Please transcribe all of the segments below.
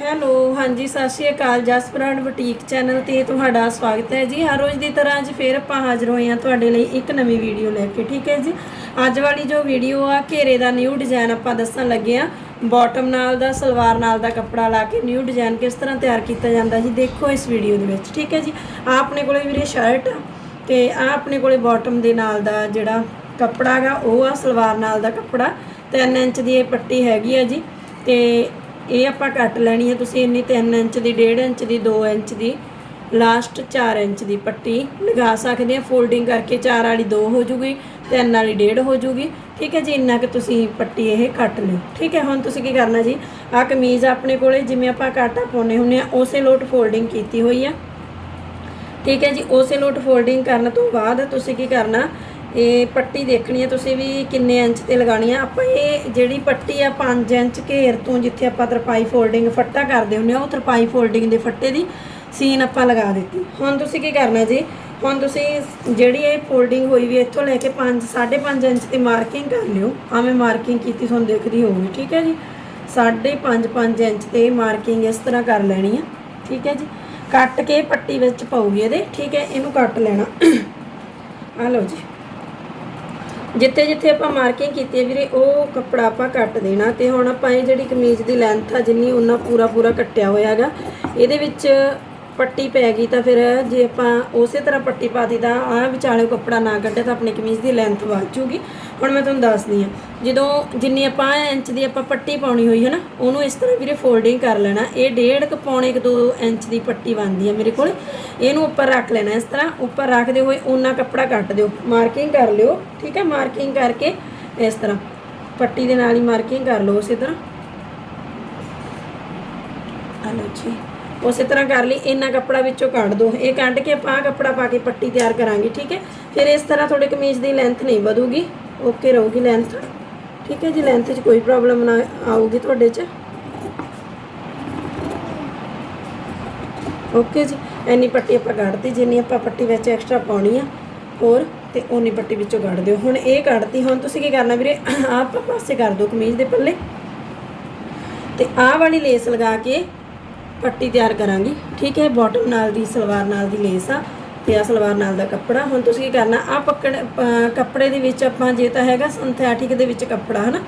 Hello, ਹਾਂਜੀ, ਸਤਿ ਸ਼੍ਰੀ ਅਕਾਲ। ਜਸਪ੍ਰਾਡ boutique channel ਤੇ ਤੁਹਾਡਾ ਸਵਾਗਤ ਹੈ ਜੀ। ਹਰ ਰੋਜ਼ ਦੀ ਤਰ੍ਹਾਂ ਅੱਜ ਫੇਰ ਆਪਾਂ ਹਾਜ਼ਰ ਹੋਏ ਹਾਂ ਤੁਹਾਡੇ ਲਈ ਇੱਕ ਨਵੀਂ ਵੀਡੀਓ ਲੈ ਕੇ, ਠੀਕ ਹੈ ਜੀ? ਅੱਜ ਵਾਲੀ ਜੋ ਵੀਡੀਓ ਆ, ਘੇਰੇ ਦਾ ਨਿਊ ਡਿਜ਼ਾਈਨ ਆਪਾਂ ਦੱਸਣ ਲੱਗੇ ਆ ਬਾਟਮ ਨਾਲ ਦਾ, ਸਲਵਾਰ ਨਾਲ ਦਾ ਕੱਪੜਾ ਲਾ ਕੇ ਨਿਊ ਡਿਜ਼ਾਈਨ ਕਿਸ ਤਰ੍ਹਾਂ ਤਿਆਰ ਕੀਤਾ ਜਾਂਦਾ ਜੀ, ਦੇਖੋ ਇਸ ਵੀਡੀਓ ਦੇ ਵਿੱਚ, ਠੀਕ ਹੈ ਜੀ? ਆ ਆਪਣੇ ਕੋਲੇ ਵੀਰੇ ਸ਼ਰਟ ਤੇ ਆ ਆਪਣੇ ਕੋਲੇ ਬਾਟਮ ਦੇ ਨਾਲ ਦਾ ਜਿਹੜਾ ਕੱਪੜਾ ਹੈਗਾ ਉਹ ਆ ਸਲਵਾਰ ਨਾਲ ਦਾ ਕੱਪੜਾ। 3 ਇੰਚ ਦੀ ਇਹ ਪੱਟੀ ਹੈਗੀ ਆ ਜੀ ਤੇ ਇਹ ਆਪਾਂ ਕੱਟ ਲੈਣੀ ਹੈ, ਤੁਸੀਂ ਇੰਨੀ 3 ਇੰਚ ਦੀ 1.5 ਇੰਚ ਦੀ 2 ਇੰਚ ਦੀ ਲਾਸਟ 4 ਇੰਚ ਦੀ ਪੱਟੀ ਲਗਾ ਸਕਦੇ ਆ ਫੋਲਡਿੰਗ ਕਰਕੇ 4 ਵਾਲੀ 2 ਹੋ ਜੂਗੀ 3 ਵਾਲੀ 1.5 ਹੋ ਜੂਗੀ। ਠੀਕ ਹੈ ਜੀ, ਇੰਨਾ ਕਿ ਤੁਸੀਂ ਪੱਟੀ ਇਹ ਕੱਟ ਲਿਓ। ਠੀਕ ਹੈ, ਹੁਣ ਤੁਸੀਂ ਕੀ ਕਰਨਾ ਜੀ? ਆ ਕਮੀਜ਼ ਆਪਣੇ ਕੋਲੇ, ਜਿਵੇਂ ਆਪਾਂ ਕਾਟਾ ਪਾਉਨੇ ਹੁੰਨੇ ਆ ਉਸੇ ਲੋਟ ਫੋਲਡਿੰਗ ਕੀਤੀ ਹੋਈ ਆ। ਠੀਕ ਹੈ ਜੀ, ਉਸੇ ਲੋਟ ਫੋਲਡਿੰਗ ਕਰਨ ਤੋਂ ਬਾਅਦ ਤੁਸੀਂ ਕੀ ਕਰਨਾ ਇਹ ਪੱਟੀ ਦੇਖਣੀ ਹੈ, ਤੁਸੀਂ ਵੀ ਕਿੰਨੇ ਇੰਚ ਤੇ ਲਗਾਣੀ ਆ ਆਪਾਂ ਇਹ ਜਿਹੜੀ ਪੱਟੀ ਆ 5 ਇੰਚ ਘੇਰ ਤੋਂ ਜਿੱਥੇ ਆਪਾਂ ਤਰਪਾਈ ਫੋਲਡਿੰਗ ਫੱਟਾ ਕਰਦੇ ਹੁੰਨੇ ਆ ਉਹ ਤਰਪਾਈ ਫੋਲਡਿੰਗ ਦੇ ਫੱਟੇ ਦੀ ਸੀਨ ਆਪਾਂ ਲਗਾ ਦਿੱਤੀ। ਹੁਣ ਤੁਸੀਂ ਕੀ ਕਰਨਾ ਜੀ? ਹੁਣ ਤੁਸੀਂ ਜਿਹੜੀ ਇਹ ਫੋਲਡਿੰਗ ਹੋਈ ਵੀ ਇੱਥੋਂ ਲੈ ਕੇ 5 5.5 ਇੰਚ ਤੇ ਮਾਰਕਿੰਗ ਕਰ ਲਿਓ। ਆ ਮੈਂ ਮਾਰਕਿੰਗ ਕੀਤੀ, ਤੁਹਾਨੂੰ ਦਿਖਦੀ ਹੋਊਗੀ, ਠੀਕ ਹੈ ਜੀ? 5.5 5 ਇੰਚ ਤੇ ਮਾਰਕਿੰਗ ਇਸ ਤਰ੍ਹਾਂ ਕਰ ਲੈਣੀ ਆ ਠੀਕ ਹੈ ਜੀ? ਕੱਟ ਕੇ ਪੱਟੀ ਵਿੱਚ ਪਾਉਗੀ ਇਹਦੇ, ਠੀਕ ਹੈ? ਇਹਨੂੰ ਕੱਟ ਲੈਣਾ। ਆ ਲਓ ਜੀ। ਜਿੱਥੇ ਜਿੱਥੇ ਆਪਾਂ ਮਾਰਕਿੰਗ ਕੀਤੀ ਹੈ ਵੀਰੇ, ਉਹ ਕੱਪੜਾ ਆਪਾਂ ਕੱਟ ਦੇਣਾ ਤੇ ਹੁਣ ਆਪਾਂ ਇਹ ਜਿਹੜੀ ਕਮੀਜ਼ ਦੀ ਲੈਂਥ ਆ ਜਿੰਨੀ, ਉਹਨਾਂ ਪੂਰਾ ਪੂਰਾ ਕੱਟਿਆ ਹੋਇਆ ਹੈਗਾ, ਇਹਦੇ ਵਿੱਚ ਪੱਟੀ ਪੈ ਗਈ ਤਾਂ ਫਿਰ ਜੇ ਆਪਾਂ ਉਸੇ ਤਰ੍ਹਾਂ ਪੱਟੀ ਪਾ ਦਿੱਤੀ ਤਾਂ ਆਹ ਵਿਚਾਲੇ ਕੱਪੜਾ ਨਾ ਕੱਢੇ ਤਾਂ ਆਪਣੀ ਕਮੀਜ਼ ਦੀ ਲੈਂਥ ਵੱਧ ਜੂਗੀ। ਹੁਣ ਮੈਂ ਤੁਹਾਨੂੰ ਦੱਸਦੀ ਆ ਜਦੋਂ ਜਿੰਨੀ ਆਪਾਂ ਇੰਚ ਦੀ ਆਪਾਂ ਪੱਟੀ ਪਾਉਣੀ ਹੋਈ ਹੈ ਨਾ, ਉਹਨੂੰ ਇਸ ਤਰ੍ਹਾਂ ਵੀਰੇ ਫੋਲਡਿੰਗ ਕਰ ਲੈਣਾ। ਇਹ ਡੇਢ ਕੁ ਪੌਣੇ ਕੁ 2 ਇੰਚ ਦੀ ਪੱਟੀ ਬਣਦੀ ਆ ਮੇਰੇ ਕੋਲ। ਇਹਨੂੰ ਉੱਪਰ ਰੱਖ ਲੈਣਾ ਇਸ ਤਰ੍ਹਾਂ। ਉੱਪਰ ਰੱਖਦੇ ਹੋਏ ਉਹਨਾਂ ਕੱਪੜਾ ਕੱਟ ਦਿਓ। ਮਾਰਕਿੰਗ ਕਰ ਲਿਓ, ਠੀਕ ਹੈ? ਮਾਰਕਿੰਗ ਕਰਕੇ ਇਸ ਤਰ੍ਹਾਂ। ਪੱਟੀ ਦੇ ਨਾਲ ਹੀ ਮਾਰਕਿੰਗ ਕਰ ਲਓ ਉਸੇ ਤਰ੍ਹਾਂ। ਆ ਜੀ। ਉਸੇ ਤਰ੍ਹਾਂ ਕਰ ਲਈ, ਇੰਨਾ ਕੱਪੜਾ ਵਿੱਚੋਂ ਕੱਢ ਦੋ। ਇਹ ਕੱਢ ਕੇ ਆਪਾਂ ਆਹ ਕੱਪੜਾ ਪਾ ਕੇ ਪੱਟੀ ਤਿਆਰ ਕਰਾਂਗੇ, ਠੀਕ ਹੈ? ਫਿਰ ਇਸ ਤਰ੍ਹਾਂ ਤੁਹਾਡੇ ਕਮੀਜ਼ ਦੀ ਲੈਂਥ ਨਹੀਂ ਵਧੂਗੀ। ਓਕੇ ਰਹੂਗੀ ਲੈਂਥ ਠੀਕ ਹੈ ਜੀ ਲੈਂਥ 'ਚ ਕੋਈ ਪ੍ਰੋਬਲਮ ਨਾ ਆਊਗੀ ਤੁਹਾਡੇ 'ਚ। ਓਕੇ ਜੀ, ਇੰਨੀ ਪੱਟੀ ਆਪਾਂ ਕੱਢਤੀ, ਜਿੰਨੀ ਆਪਾਂ ਪੱਟੀ ਵਿੱਚ ਐਕਸਟਰਾ ਪਾਉਣੀ ਆ, ਹੋਰ, ਤੇ ਓਨੀ ਪੱਟੀ ਵਿੱਚੋਂ ਕੱਢ ਦਿਓ। ਹੁਣ ਇਹ ਕੱਢਤੀ, ਹੁਣ ਤੁਸੀਂ ਕੀ ਕਰਨਾ ਵੀਰੇ? ਆਹ ਆਪਾਂ ਪਾਸੇ ਕਰ ਦਿਓ ਕਮੀਜ਼ ਦੇ ਪੱਲੇ। ਤੇ ਆਹ ਵਾਲੀ ਲੇਸ ਲਗਾ ਕੇ ਪੱਟੀ ਤਿਆਰ ਕਰਾਂਗੀ। ਠੀਕ ਹੈ ਬਾਟਮ ਨਾਲ ਦੀ, ਸਲਵਾਰ ਨਾਲ ਦੀ ਲੇਸ ਆ ਤੇ ਆ ਸਲਵਾਰ ਨਾਲ ਦਾ ਕੱਪੜਾ। ਹੁਣ ਤੁਸੀਂ ਕੀ ਕਰਨਾ ਆ ਪੱਕੜ ਕੱਪੜੇ ਦੇ ਵਿੱਚ ਆਪਾਂ ਜੇ ਤਾਂ ਹੈਗਾ ਸਿੰਥੈਟਿਕ ਦੇ ਵਿੱਚ ਕੱਪੜਾ, ਹਨਾ?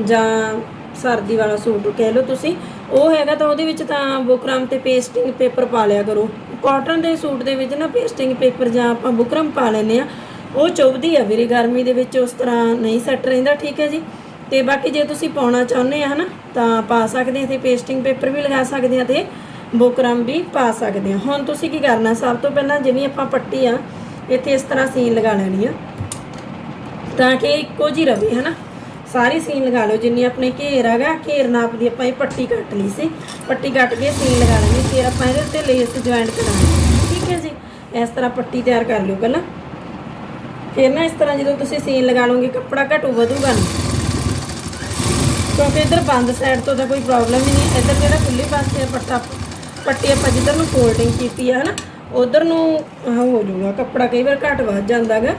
ਜਾਂ ਸਰਦੀ ਵਾਲਾ ਸੂਟ ਕਹਿ ਲਓ ਤੁਸੀਂ। ਉਹ ਹੈਗਾ ਤਾਂ ਉਹਦੇ ਵਿੱਚ ਤਾਂ ਬੁਕਰਮ ਤੇ ਪੇਸਟਿੰਗ ਪੇਪਰ ਪਾ ਲਿਆ ਕਰੋ। ਕਾਟਨ ਦੇ ਸੂਟ ਦੇ ਵਿੱਚ ਨਾ ਪੇਸਟਿੰਗ ਪੇਪਰ ਜਾਂ ਆਪਾਂ ਬੁਕਰਮ ਪਾ ਲੈਨੇ ਆ ਉਹ ਚੁੱਭਦੀ ਆ ਵੀਰੇ, ਗਰਮੀ ਦੇ ਵਿੱਚ ਉਸ ਤਰ੍ਹਾਂ ਨਹੀਂ ਸੈੱਟ ਰਹਿੰਦਾ, ਠੀਕ ਹੈ ਜੀ? ਤੇ ਬਾਕੀ ਜੇ ਤੁਸੀਂ ਪਾਉਣਾ ਚਾਹੁੰਦੇ ਆ ਹਨਾ, ਤਾਂ ਪਾ ਸਕਦੇ ਆ ਤੇ ਪੇਸਟਿੰਗ ਪੇਪਰ ਵੀ ਲਗਾ ਸਕਦੇ ਆ ਤੇ ਬੁਕਰਮ ਵੀ ਪਾ ਸਕਦੇ ਆ। ਹੁਣ ਤੁਸੀਂ ਕੀ ਕਰਨਾ, ਸਭ ਤੋਂ ਪਹਿਲਾਂ ਜਿਹੜੀ ਆਪਾਂ ਪੱਟੀ ਆ, ਇੱਥੇ ਇਸ ਤਰ੍ਹਾਂ ਸੀਨ ਲਗਾ ਲੈਣੀ ਆ। ਤਾਂ ਕਿ ਇੱਕੋ ਜੀ ਰਵੇ ਹਨਾ। ਸਾਰੀ ਸੀਨ ਲਗਾ ਲਓ, ਜਿੰਨੀ ਆਪਣੇ ਘੇਰ ਹੈਗਾ, ਘੇਰ ਨਾਪ ਦੀ ਆਪਾਂ ਇਹ ਪੱਟੀ ਕੱਟ ਲਈ ਸੀ। ਪੱਟੀ ਕੱਟ ਕੇ ਸੀਨ ਲਗਾ ਲੈਣੀ, ਫਿਰ ਆਪਾਂ ਇਹਦੇ ਉੱਤੇ ਲੇਸ ਜੁਆਇੰਟ ਕਰਾਂਗੇ ਠੀਕ ਹੈ ਜੀ? ਇਸ ਤਰ੍ਹਾਂ ਪੱਟੀ ਤਿਆਰ ਕਰ ਲਿਓ ਪਹਿਲਾਂ। ਫਿਰ ਨਾ ਇਸ ਤਰ੍ਹਾਂ ਜਦੋਂ ਤੁਸੀਂ ਸੀਨ ਲਗਾ ਲਓਗੇ, ਕੱਪੜਾ ਘਟੂ ਵਧੂਗਾ ਨਹੀਂ। ਕਿਉਂਕਿ ਇੱਧਰ ਬੰਦ ਸਾਈਡ ਤੋਂ ਤਾਂ ਕੋਈ ਪ੍ਰੋਬਲਮ ਹੀ ਨਹੀਂ। ਇੱਧਰ ਜਿਹੜਾ ਖੁੱਲੇ ਪਾਸੇ ਆ ਪੱਟਾ ਪੱਟੀ ਆਪਾਂ ਜਿੱਧਰ ਨੂੰ ਫੋਲਡਿੰਗ ਕੀਤੀ ਆ, ਹਨਾ? ਉਧਰ ਨੂੰ, ਆਹ ਹੋ ਜਾਊਗਾ, ਕੱਪੜਾ ਕਈ ਵਾਰ ਘਟ ਵੱਧ ਜਾਂਦਾਗਾ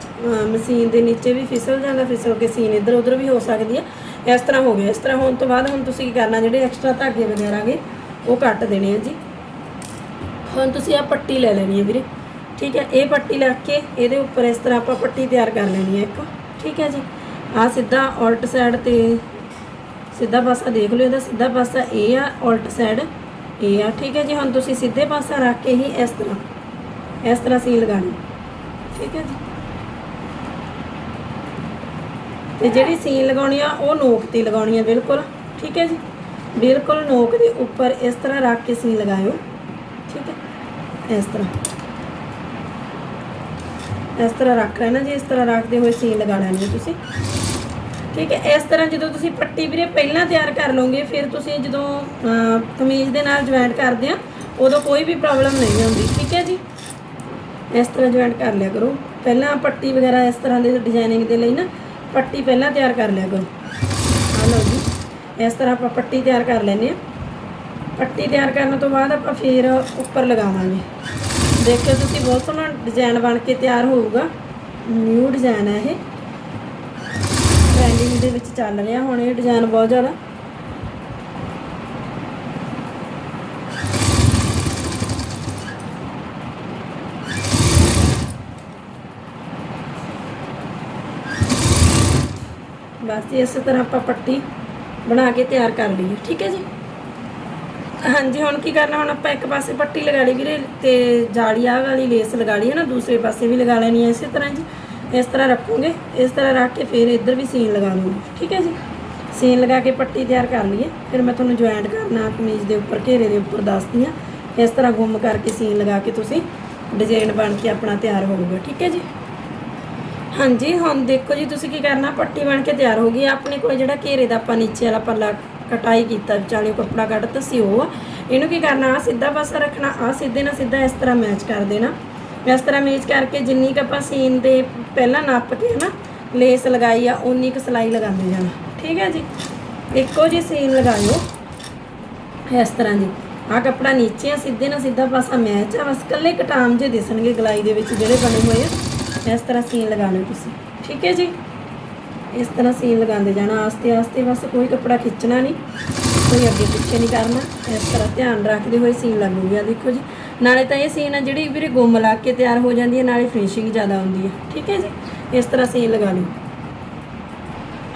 ਮਸ਼ੀਨ ਦੇ ਨੀਚੇ ਵੀ ਫਿਸਲ ਜਾਂਦਾ, ਫਿਸਲ ਕੇ ਸੀਨ ਇੱਧਰ ਉਧਰ ਵੀ ਹੋ ਸਕਦੀ ਹੈ ਇਸ ਤਰ੍ਹਾਂ ਹੋ ਗਿਆ, ਇਸ ਤਰ੍ਹਾਂ ਹੋਣ ਤੋਂ ਬਾਅਦ ਹੁਣ ਤੁਸੀਂ ਕੀ ਕਰਨਾ, ਜਿਹੜੇ ਐਕਸਟਰਾ ਧਾਗੇ ਵਗੈਰਾਗੇ ਉਹ ਕੱਟ ਦੇਣੇ ਆ ਜੀ। ਹੁਣ ਤੁਸੀਂ ਆ ਪੱਟੀ ਲੈ ਲੈਣੀ ਹੈ ਵੀਰੇ, ਠੀਕ ਹੈ ਇਹ ਪੱਟੀ ਰੱਖ ਕੇ ਇਹਦੇ ਉੱਪਰ ਇਸ ਤਰ੍ਹਾਂ ਆਪਾਂ ਪੱਟੀ ਤਿਆਰ ਕਰ ਲੈਣੀ ਹੈ ਇੱਕ, ਠੀਕ ਹੈ ਜੀ? ਆ ਸਿੱਧਾ ਉਲਟ ਸਾਈਡ ਤੇ ਸਿੱਧਾ ਪਾਸਾ ਦੇਖ ਲਿਓ ਇਹਦਾ ਸਿੱਧਾ ਪਾਸਾ ਇਹ ਆ, ਉਲਟ ਸਾਈਡ ਇਹ ਆ, ਠੀਕ ਹੈ ਜੀ, ਹੁਣ ਤੁਸੀਂ ਸਿੱਧੇ ਪਾਸਾ ਰੱਖ ਕੇ ਹੀ ਇਸ ਤਰ੍ਹਾਂ ਇਸ ਤਰ੍ਹਾਂ ਸੀਲ ਲਗਾਣੀ ਠੀਕ ਹੈ ਜੀ। ਤੇ ਜਿਹੜੀ ਸੀਨ ਲਗਾਉਣੀ ਆ, ਉਹ ਨੋਕ ਤੇ ਲਗਾਉਣੀ ਆ, ਬਿਲਕੁਲ, ਠੀਕ ਹੈ ਜੀ। ਬਿਲਕੁਲ ਨੋਕ ਦੇ ਉੱਪਰ ਇਸ ਤਰ੍ਹਾਂ ਰੱਖ ਕੇ ਸੀਨ ਲਗਾਇਓ, ਠੀਕ ਹੈ, ਇਸ ਤਰ੍ਹਾਂ। ਇਸ ਤਰ੍ਹਾਂ ਰੱਖ ਲੈਣਾ ਜੀ, ਇਸ ਤਰ੍ਹਾਂ ਰੱਖਦੇ ਹੋਏ ਸੀਨ ਲਗਾ ਲੈਣੀ ਹੈ ਤੁਸੀਂ। ਠੀਕ ਹੈ, ਇਸ ਤਰ੍ਹਾਂ ਜਦੋਂ ਤੁਸੀਂ ਪੱਟੀ ਵੀਰੇ ਪਹਿਲਾਂ ਤਿਆਰ ਕਰ ਲਓਗੇ, ਫਿਰ ਤੁਸੀਂ ਜਦੋਂ ਕਮੀਜ਼ ਦੇ ਨਾਲ ਜੁਆਇੰਟ ਕਰਦੇ ਆ, ਉਦੋਂ ਕੋਈ ਵੀ ਪ੍ਰੋਬਲਮ ਨਹੀਂ ਆਉਂਦੀ, ਠੀਕ ਹੈ ਜੀ? ਇਸ ਤਰ੍ਹਾਂ ਜੁਆਇੰਟ ਕਰ ਲਿਆ ਕਰੋ। ਪਹਿਲਾਂ ਪੱਟੀ ਵਗੈਰਾ ਇਸ ਤਰ੍ਹਾਂ ਦੇ ਡਿਜ਼ਾਈਨਿੰਗ ਦੇ ਲਈ ਨਾ, ਪੱਟੀ ਪਹਿਲਾਂ ਤਿਆਰ ਕਰ ਲਿਆ ਕਰੋ। ਆ ਲਓ ਜੀ, ਇਸ ਤਰ੍ਹਾਂ ਆਪਾਂ ਪੱਟੀ ਤਿਆਰ ਕਰ ਲੈਨੇ ਆ ਪੱਟੀ ਤਿਆਰ ਕਰਨ ਤੋਂ ਬਾਅਦ ਆਪਾਂ ਫਿਰ ਉੱਪਰ ਲਗਾਵਾਂਗੇ। ਦੇਖਿਓ ਤੁਸੀਂ ਬਹੁਤ ਸੋਹਣਾ ਡਿਜ਼ਾਈਨ ਬਣ ਕੇ ਤਿਆਰ ਹੋਊਗਾ। ਨਿਊ ਡਿਜ਼ਾਈਨ ਹੈ ਇਹ। ਟ੍ਰੈਂਡਿੰਗ ਦੇ ਵਿੱਚ ਚੱਲ ਰਿਹਾ, ਹੁਣ ਇਹ ਡਿਜ਼ਾਈਨ ਬਹੁਤ ਜ਼ਿਆਦਾ। ਬਸ ਇਸੇ ਤਰ੍ਹਾਂ ਆਪਾਂ ਪੱਟੀ ਬਣਾ ਕੇ ਤਿਆਰ ਕਰ ਲਈਏ, ਠੀਕ ਹੈ ਜੀ? ਹਾਂਜੀ, ਹੁਣ ਕੀ ਕਰਨਾ, ਹੁਣ ਆਪਾਂ ਇੱਕ ਪਾਸੇ ਪੱਟੀ ਲਗਾ ਲਈ ਵੀਰੇ, ਤੇ ਜਾਲੀ ਆ ਵਾਲੀ ਲੇਸ ਲਗਾ ਲਈ ਹੈ ਨਾ, ਦੂਸਰੇ ਪਾਸੇ ਵੀ ਲਗਾ ਲੈਣੀ ਹੈ ਇਸੇ ਤਰ੍ਹਾਂ ਜੀ। ਇਸ ਤਰ੍ਹਾਂ ਰੱਖੋਗੇ, ਇਸ ਤਰ੍ਹਾਂ ਰੱਖ ਕੇ ਫਿਰ ਇੱਧਰ ਵੀ ਸੀਨ ਲਗਾ ਲੂੰਗੀ, ਠੀਕ ਹੈ ਜੀ? ਸੀਨ ਲਗਾ ਕੇ ਪੱਟੀ ਤਿਆਰ ਕਰ ਲਈਏ, ਫਿਰ ਮੈਂ ਤੁਹਾਨੂੰ ਜੁਆਇੰਟ ਕਰਨਾ, ਕਮੀਜ਼ ਦੇ ਉੱਪਰ, ਘੇਰੇ ਦੇ ਉੱਪਰ ਦੱਸਦੀ ਹਾਂ। ਇਸ ਤਰ੍ਹਾਂ ਗੁੰਮ ਕਰਕੇ ਸੀਨ ਲਗਾ ਕੇ ਤੁਸੀਂ ਡਿਜ਼ਾਈਨ ਬਣ ਕੇ ਆਪਣਾ ਤਿਆਰ ਹੋਊਗਾ, ਠੀਕ ਹੈ ਜੀ? ਹਾਂਜੀ, ਹੁਣ ਦੇਖੋ ਜੀ, ਤੁਸੀਂ ਕੀ ਕਰਨਾ? ਪੱਟੀ ਬਣ ਕੇ ਤਿਆਰ ਹੋ ਗਈ ਆਪਣੇ ਕੋਲ ਜਿਹੜਾ ਘੇਰੇ ਦਾ ਆਪਾਂ ਨੀਚੇ ਵਾਲਾ ਪੱਲਾ ਕਟਾਈ ਕੀਤਾ, ਵਿਚਾਲੇ ਕੱਪੜਾ ਕੱਢਤਾ ਸੀ ਉਹ। ਇਹਨੂੰ ਕੀ ਕਰਨਾ? ਆ ਸਿੱਧਾ ਪਾਸਾ ਰੱਖਣਾ ਆ ਸਿੱਧੇ ਨਾਲ ਸਿੱਧਾ ਇਸ ਤਰ੍ਹਾਂ ਮੈਚ ਕਰ ਦੇਣਾ। ਇਸ ਤਰ੍ਹਾਂ ਮੈਚ ਕਰਕੇ ਜਿੰਨੀ ਕ ਆਪਾਂ ਸੀਨ ਦੇ ਪਹਿਲਾਂ ਨੱਪ ਕੇ ਹਨਾ, ਲੇਸ ਲਗਾਈ ਆ ਉਨੀ ਕ ਸਲਾਈ ਲਗਾਉਂਦੇ ਜਾਣਾ। ਠੀਕ ਹੈ ਜੀ? ਇੱਕੋ ਜੀ ਸੀਨ ਲਗਾਇਓ। ਇਸ ਤਰ੍ਹਾਂ ਜੀ। ਆ ਕੱਪੜਾ ਨੀਚੇ ਆ, ਸਿੱਧੇ ਨਾਲ ਸਿੱਧਾ ਪਾਸਾ ਮੈਚ ਆ, ਬਸ ਕੱਲੇ ਕਟਾਮ ਜੇ ਦਿਸਣਗੇ ਗਲਾਈ ਦੇ ਵਿੱਚ ਜਿਹੜੇ ਬਣੇ ਹੋਏ ਆ। ਇਸ ਤਰ੍ਹਾਂ ਸੀਨ ਲਗਾ ਲਓ ਤੁਸੀਂ। ਠੀਕ ਹੈ ਜੀ? ਇਸ ਤਰ੍ਹਾਂ ਸੀਨ ਲਗਾਉਂਦੇ ਜਾਣਾ। ਆਸਤੇ ਆਸਤੇ ਬਸ ਕੋਈ ਕੱਪੜਾ ਖਿੱਚਣਾ ਨਹੀਂ, ਕੋਈ ਅੱਗੇ ਪਿੱਛੇ ਨਹੀਂ ਕਰਨਾ। ਇਸ ਤਰ੍ਹਾਂ ਧਿਆਨ ਰੱਖਦੇ ਹੋਏ ਸੀਨ ਲੱਗੂਗਾ ਦੇਖੋ ਜੀ ਨਾਲੇ ਤਾਂ ਇਹ ਸੀਨ ਆ ਜਿਹੜੀ ਵੀਰੇ ਗੁੰਮ ਲਾ ਕੇ ਤਿਆਰ ਹੋ ਜਾਂਦੀ ਹੈ, ਨਾਲੇ ਫਿਨਿਸ਼ਿੰਗ ਜ਼ਿਆਦਾ ਆਉਂਦੀ ਹੈ। ਠੀਕ ਹੈ ਜੀ? ਇਸ ਤਰ੍ਹਾਂ ਸੀਨ ਲਗਾ ਲਓ।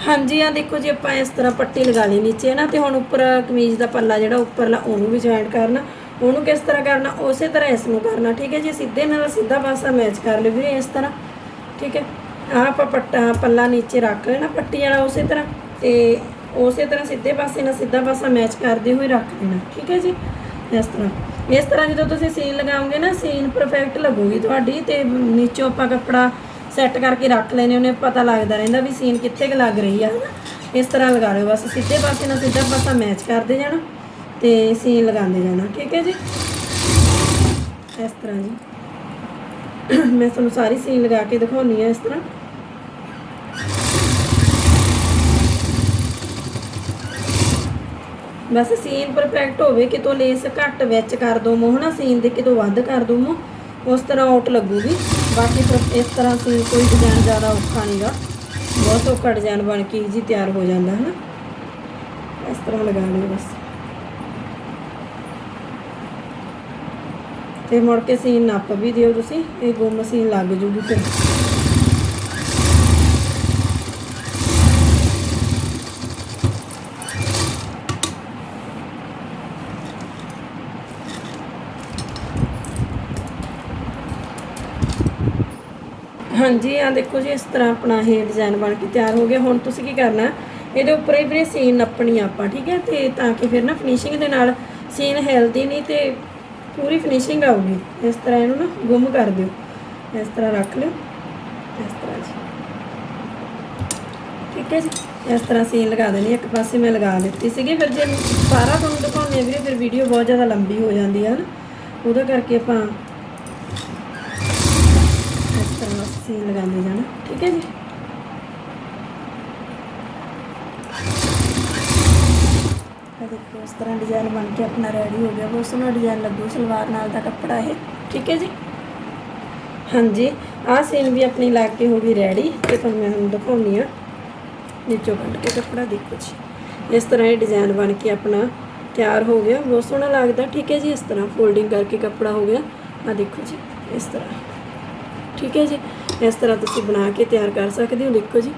ਹਾਂਜੀ ਆ ਦੇਖੋ ਜੀ, ਆਪਾਂ ਇਸ ਤਰ੍ਹਾਂ ਪੱਟੀ ਲਗਾ ਲਈ ਨੀਚੇ ਨਾ, ਤੇ ਹੁਣ ਉੱਪਰ ਕਮੀਜ਼ ਦਾ ਪੱਲਾ ਜਿਹੜਾ ਉੱਪਰਲਾ, ਉਹਨੂੰ ਵੀ ਜੁਆਇੰਟ ਕਰਨਾ। ਉਹਨੂੰ ਕਿਸ ਤਰ੍ਹਾਂ ਕਰਨਾ? ਉਸੇ ਤਰ੍ਹਾਂ ਇਸ ਨੂੰ ਕਰਨਾ। ਠੀਕ ਹੈ ਜੀ? ਸਿੱਧੇ ਨਾਲ ਸਿੱਧਾ ਪਾਸਾ ਮੈਚ ਕਰ ਲਿਓ ਵੀਰੇ ਇਸ ਤਰ੍ਹਾਂ। ਠੀਕ ਹੈ? ਆ ਆਪਾਂ ਪੱਟਾ ਪੱਲਾ ਨੀਚੇ ਰੱਖ ਲੈਣਾ ਪੱਟੀ ਵਾਲਾ ਉਸੇ ਤਰ੍ਹਾਂ। ਤੇ ਉਸੇ ਤਰ੍ਹਾਂ ਸਿੱਧੇ ਪਾਸੇ ਨਾਲ ਸਿੱਧਾ ਪਾਸਾ ਮੈਚ ਕਰਦੇ ਹੋਏ ਰੱਖ ਦੇਣਾ। ਠੀਕ ਹੈ ਜੀ? ਇਸ ਤਰ੍ਹਾਂ। ਇਸ ਤਰ੍ਹਾਂ ਜਦੋਂ ਤੁਸੀਂ ਸੀਨ ਲਗਾਓਗੇ ਨਾ, ਸੀਨ ਪਰਫੈਕਟ ਲੱਗੂਗੀ ਤੁਹਾਡੀ ਤੇ ਨੀਚੋਂ ਆਪਾਂ ਕੱਪੜਾ ਸੈੱਟ ਕਰਕੇ ਰੱਖ ਲੈਨੇ ਉਹਨੇ ਪਤਾ ਲੱਗਦਾ ਰਹਿੰਦਾ ਵੀ ਸੀਨ ਕਿੱਥੇ ਕੁ ਲੱਗ ਰਹੀ ਆ, ਹਨਾ? ਇਸ ਤਰ੍ਹਾਂ ਲਗਾ ਲਿਓ, ਬਸ ਸਿੱਧੇ ਪਾਸੇ ਨਾਲ ਸਿੱਧਾ ਪਾਸਾ ਮੈਚ ਕਰਦੇ ਜਾਣਾ ਤੇ ਸੀਨ ਲਗਾਉਂਦੇ ਜਾਣਾ, ਠੀਕ ਹੈ ਜੀ? ਇਸ ਤਰ੍ਹਾਂ ਜੀ। ਮੈਂ ਤੁਹਾਨੂੰ ਸਾਰੀ ਸੀਨ ਲਗਾ ਕੇ ਦਿਖਾਉਣੀ ਆ ਇਸ ਤਰ੍ਹਾਂ। ਬਸ ਸੀਨ ਪਰਫੈਕਟ ਹੋਵੇ, ਕਿਤੋਂ ਲੇਸ ਘੱਟ ਵਿੱਚ ਕਰ ਦੋ ਮੋ ਹਨਾ? ਸੀਨ ਦੇ ਕਿਤੋਂ ਵੱਧ ਕਰ ਦੋ ਉਸ ਤਰ੍ਹਾਂ ਆਊਟ ਲੱਗੂਗੀ। ਬਾਕੀ ਫਿਰ ਇਸ ਤਰ੍ਹਾਂ ਸੀ ਕੋਈ ਡਿਜ਼ਾਈਨ ਜ਼ਿਆਦਾ ਔਖਾ ਨਹੀਂਗਾ ਬਹੁਤ ਔਖਾ ਡਿਜ਼ਾਈਨ ਬਣ ਕੇ ਜੀ ਤਿਆਰ ਹੋ ਜਾਂਦਾ ਹੈ ਨਾ ਇਸ ਤਰ੍ਹਾਂ ਲਗਾ ਲਿਓ ਬਸ। ਤੇ ਮੁੜ ਕੇ ਸੀਨ ਨੱਪ ਵੀ ਦਿਓ ਤੁਸੀਂ, ਇਹ ਗੁੰਮ ਸੀਨ ਲੱਗ ਜੂਗੀ ਫਿਰ। ਹਾਂਜੀ ਆ ਦੇਖੋ ਜੀ, ਇਸ ਤਰ੍ਹਾਂ ਆਪਣਾ ਇਹ ਡਿਜ਼ਾਈਨ ਬਣ ਕੇ ਤਿਆਰ ਹੋ ਗਿਆ। ਹੁਣ ਤੁਸੀਂ ਕੀ ਕਰਨਾ, ਇਹਦੇ ਉੱਪਰ ਹੀ ਵੀਰੇ ਸੀਨ ਨੱਪਣੀ ਆਪਾਂ, ਠੀਕ ਹੈ? ਤੇ ਤਾਂ ਕਿ ਫਿਰ ਨਾ ਫਿਨਿਸ਼ਿੰਗ ਦੇ ਨਾਲ ਸੀਨ ਹੈਲਦੀ ਨਹੀਂ ਤੇ ਪੂਰੀ ਫਿਨਿਸ਼ਿੰਗ ਆਊਗੀ। ਇਸ ਤਰ੍ਹਾਂ ਇਹਨੂੰ ਨਾ ਗੁੰਮ ਕਰ ਦਿਓ। ਇਸ ਤਰ੍ਹਾਂ ਰੱਖ ਲਿਓ। ਇਸ ਤਰ੍ਹਾਂ ਜੀ। ਠੀਕ ਹੈ ਜੀ? ਇਸ ਤਰ੍ਹਾਂ ਸੀਨ ਲਗਾ ਦੇਣੀ ਇੱਕ ਪਾਸੇ ਮੈਂ ਲਗਾ ਦਿੱਤੀ ਸੀਗੀ। ਫਿਰ ਜੇ ਸਾਰਾ ਤੁਹਾਨੂੰ ਦਿਖਾਉਂਦੇ ਆ ਵੀਰੇ, ਫਿਰ ਵੀਡੀਓ ਬਹੁਤ ਜ਼ਿਆਦਾ ਲੰਬੀ ਹੋ ਜਾਂਦੀ ਹੈ ਨਾ ਉਹਦਾ ਕਰਕੇ ਆਪਾਂ ਤਰ੍ਹਾਂ ਸੀਨ ਲਗਾਉਂਦੇ ਜਾਣਾ, ਠੀਕ ਹੈ ਜੀ? ਇਹ ਦੇਖੋ, ਇਸ ਤਰ੍ਹਾਂ ਡਿਜ਼ਾਈਨ ਬਣ ਕੇ ਆਪਣਾ ਰੈਡੀ ਹੋ ਗਿਆ। ਬਹੁਤ ਸੋਹਣਾ ਡਿਜ਼ਾਈਨ ਲੱਗੂ, ਸਲਵਾਰ ਨਾਲ ਦਾ ਕੱਪੜਾ ਇਹ, ਠੀਕ ਹੈ ਜੀ? ਹਾਂਜੀ, ਆਹ ਸੀਨ ਵੀ ਆਪਣੀ ਲਾ ਕੇ ਹੋ ਗਈ ਰੈਡੀ ਤੇ ਤੁਹਾਨੂੰ ਮੈਂ ਹੁਣ ਦਿਖਾਉਣੀ ਆ ਨੀਚੋਂ ਕੱਢ ਕੇ ਕੱਪੜਾ ਦੇਖੋ ਜੀ। ਇਸ ਤਰ੍ਹਾਂ ਇਹ ਡਿਜ਼ਾਈਨ ਬਣ ਕੇ ਆਪਣਾ ਤਿਆਰ ਹੋ ਗਿਆ। ਬਹੁਤ ਸੋਹਣਾ ਲੱਗਦਾ, ਠੀਕ ਹੈ ਜੀ? ਇਸ ਤਰ੍ਹਾਂ ਫੋਲਡਿੰਗ ਕਰਕੇ ਕੱਪੜਾ ਹੋ ਗਿਆ। ਆ ਦੇਖੋ ਜੀ, ਇਸ ਤਰ੍ਹਾਂ। ਠੀਕ ਹੈ ਜੀ। ਇਸ ਤਰ੍ਹਾਂ ਤੁਸੀਂ ਬਣਾ ਕੇ ਤਿਆਰ ਕਰ ਸਕਦੇ ਹੋ। ਦੇਖੋ ਜੀ।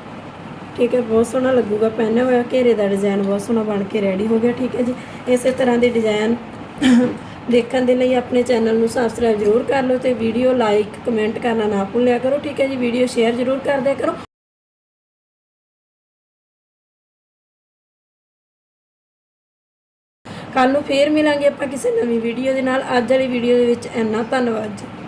ਠੀਕ ਹੈ, ਬਹੁਤ ਸੋਹਣਾ ਲੱਗੂਗਾ ਪਹਿਨਿਆ ਹੋਇਆ, ਘੇਰੇ ਦਾ ਡਿਜ਼ਾਈਨ ਬਹੁਤ ਸੋਹਣਾ ਬਣ ਕੇ ਰੈਡੀ ਹੋ ਗਿਆ। ਠੀਕ ਹੈ ਜੀ। ਇਸੇ ਤਰ੍ਹਾਂ ਦੇ ਡਿਜ਼ਾਈਨ ਦੇਖਣ ਦੇ ਲਈ ਆਪਣੇ ਚੈਨਲ ਨੂੰ ਸਬਸਕ੍ਰਾਈਬ ਜ਼ਰੂਰ ਕਰ ਲਓ ਤੇ ਵੀਡੀਓ ਲਾਈਕ ਕਮੈਂਟ ਕਰਨਾ ਨਾ ਭੁੱਲਿਆ ਕਰੋ। ਠੀਕ ਹੈ ਜੀ। ਵੀਡੀਓ ਸ਼ੇਅਰ ਜ਼ਰੂਰ ਕਰ ਦਿਆ ਕਰੋ। ਕੱਲ ਨੂੰ ਫੇਰ ਮਿਲਾਂਗੇ ਆਪਾਂ ਕਿਸੇ ਨਵੀਂ ਵੀਡੀਓ ਦੇ ਨਾਲ। ਅੱਜ ਵਾਲੀ ਵੀਡੀਓ ਦੇ ਵਿੱਚ ਇੰਨਾ ਧੰਨਵਾਦ ਜੀ।